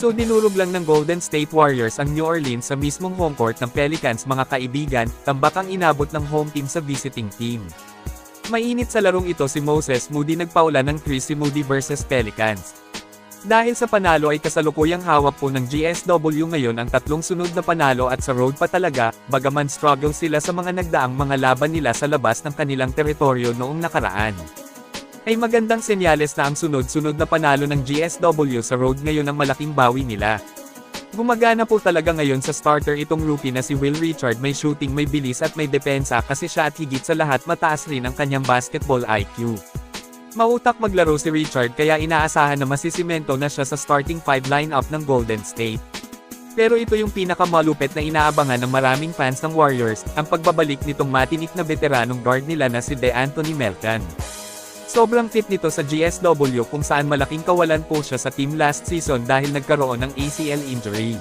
So dinurog lang ng Golden State Warriors ang New Orleans sa mismong home court ng Pelicans mga kaibigan, tambak ang inabot ng home team sa visiting team. Mainit sa larong ito si Moses Moody nagpaula ng 3 si Moody versus Pelicans. Dahil sa panalo ay kasalukuyang hawak po ng GSW ngayon ang tatlong sunod na panalo at sa road pa talaga, bagaman struggle sila sa mga nagdaang mga laban nila sa labas ng kanilang teritoryo noong nakaraan. Ay magandang senyales na ang sunod-sunod na panalo ng GSW sa road ngayon ang malaking bawi nila. Gumagana po talaga ngayon sa starter itong rookie na si Will Richard may shooting may bilis at may depensa kasi siya at higit sa lahat mataas rin ang kanyang basketball IQ. Mautak maglaro si Richard kaya inaasahan na masisimento na siya sa starting 5 lineup ng Golden State. Pero ito yung pinakamalupit na inaabangan ng maraming fans ng Warriors, ang pagbabalik nitong matinik na veteranong guard nila na si DeAnthony Melton. Sobrang fit nito sa GSW kung saan malaking kawalan po siya sa team last season dahil nagkaroon ng ACL injury.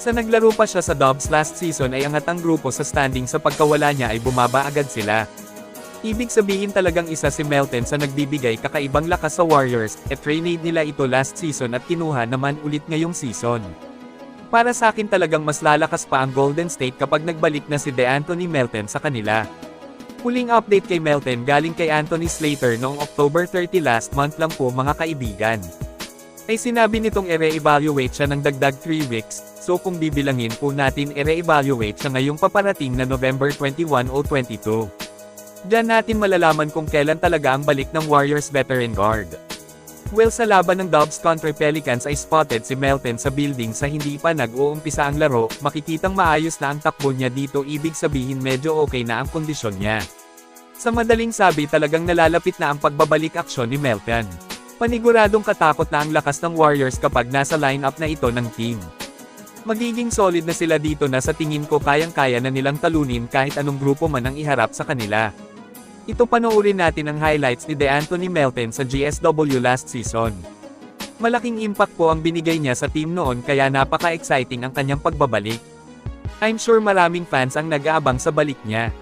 Sa naglaro pa siya sa Dubs last season ay angat ang grupo sa standing sa pagkawala niya ay bumaba agad sila. Ibig sabihin talagang isa si Melton sa nagbibigay kakaibang lakas sa Warriors, at trade nila ito last season at kinuha naman ulit ngayong season. Para sa akin talagang mas lalakas pa ang Golden State kapag nagbalik na si DeAnthony Melton sa kanila. Huling update kay Melton galing kay Anthony Slater noong October 30 last month lang po mga kaibigan. Ay sinabi nitong i-re-evaluate siya ng dagdag 3 weeks, so kung bibilangin po natin i-re-evaluate siya ngayong paparating na November 21 o 22. Diyan natin malalaman kung kailan talaga ang balik ng Warriors veteran guard. Well sa laban ng Dubs kontra Pelicans ay spotted si Melton sa building sa hindi pa nag-uumpisa ang laro, makikitang maayos na ang takbo niya dito ibig sabihin medyo okay na ang kondisyon niya. Sa madaling sabi talagang nalalapit na ang pagbabalik aksyon ni Melton. Paniguradong katakot na ang lakas ng Warriors kapag nasa lineup na ito ng team. Magiging solid na sila dito na sa tingin ko kayang-kaya na nilang talunin kahit anong grupo man ang iharap sa kanila. Ito panoorin natin ang highlights ni DeAnthony Melton sa GSW last season. Malaking impact po ang binigay niya sa team noon kaya napaka-exciting ang kanyang pagbabalik. I'm sure maraming fans ang nag-aabang sa balik niya.